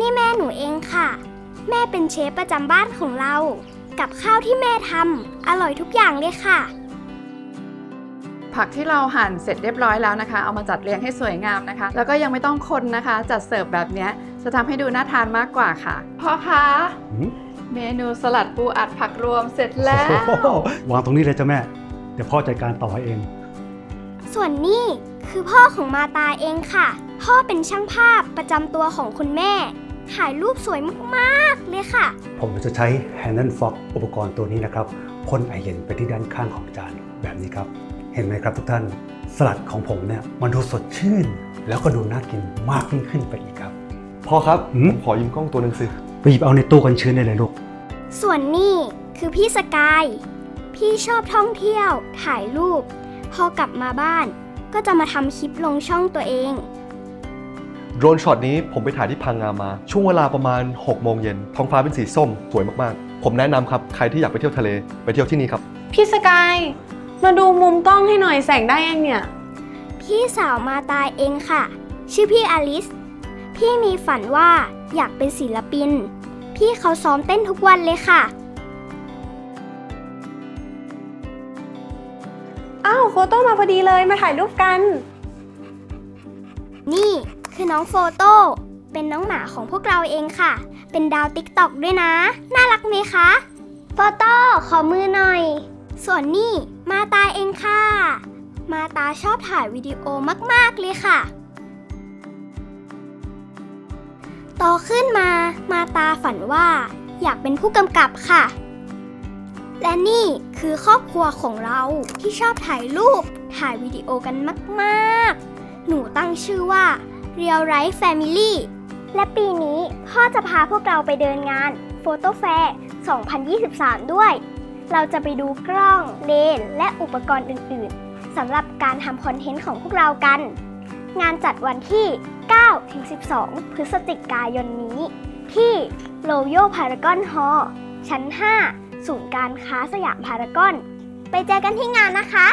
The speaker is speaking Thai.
นี่แม่หนูเองค่ะ แม่เป็นเชฟประจำบ้านของเรา กับข้าวที่แม่ทำอร่อยทุกอย่างเลยค่ะ ผักที่เราหั่นเสร็จเรียบร้อยแล้วนะคะ เอามาจัดเรียงให้สวยงามนะคะ แล้วก็ยังไม่ต้องคนนะคะ จัดเสิร์ฟแบบเนี้ยจะทำให้ดูน่าทานมากกว่าค่ะพ่อคะหืมเมนูสลัดปูอัดผักรวมเสร็จแล้ว โอ้โหวางตรงนี้เลยจ้ะแม่ เดี๋ยวพ่อจัดการต่อให้เอง ส่วนนี่คือพ่อของมาตาเองค่ะ พ่อเป็นช่างภาพประจำตัวของคุณแม่ ถ่ายรูปสวยมากๆเลยค่ะ ผมจะใช้ h a n d l f o x อุปกรณ์ตัวนี้นะครับพ่นไอเย็นไปที่ด้านข้างของจานแบบนี้ครับ เห็นไหมครับทุกท่านสลัดของผมเนี่ยมันดูสดชื่น แล้วก็ดูน่ากินมากยิ่งขึ้นไปอีกครับ พ่อครับหืมผมขอยืมกล้องตัวหนึ่งสิไปหยิบเอาในตู้กันชื้นได้เลยลูก ส่วนนี่คือพี่สกาย พี่ชอบท่องเที่ยว ถ่ายรูป พอกลับมาบ้าน ก็จะมาทำคลิปลงช่องตัวเอง โดรนช็อตนี้ผมไปถ่ายที่พังงามา ช่วงเวลาประมาณ 6 โมงเย็นท้องฟ้าเป็นสีส้ม สวยมากๆ ผมแนะนำครับ ใครที่อยากไปเที่ยวทะเลไปเที่ยวที่นี่ครับ พี่สกาย มาดูมุมกล้องให้หน่อยแสงได้ยังเนี่ย พี่สาวมาตายเองค่ะ ชื่อพี่อลิส พี่มีฝันว่าอยากเป็นศิลปิน พี่เขาซ้อมเต้นทุกวันเลยค่ะ โฟโต้มาพอดีเลยมาถ่ายรูปกัน นี่คือน้องโฟโต้เป็นน้องหมาของพวกเราเองค่ะ เป็นดาวติ๊กตอกด้วยนะ น่ารักไหมคะโฟโต้ขอมือหน่อย ส่วนนี่มาตาเองค่ะ มาตาชอบถ่ายวิดีโอมาก ๆ เลยค่ะโตขึ้นมามาตาฝันว่า อยากเป็นผู้กำกับค่ะ และนี่คือครอบครัวของเราที่ชอบถ่ายรูป ถ่ายวิดีโอกันมาก ๆ หนูตั้งชื่อว่า Real Life Family และปีนี้พ่อจะพาพวกเราไปเดินงาน Photo Fair 2023 ด้วย เราจะไปดูกล้อง เลน และอุปกรณ์อื่น ๆสำหรับการทำคอนเทนต์ของพวกเรากัน งานจัดวันที่ 9-12 พฤศจิกายนนี้ ที่ Royal Paragon Hall ชั้น 5 ศูนย์การค้าสยามพารากอน ไปเจอกันที่งานนะคะ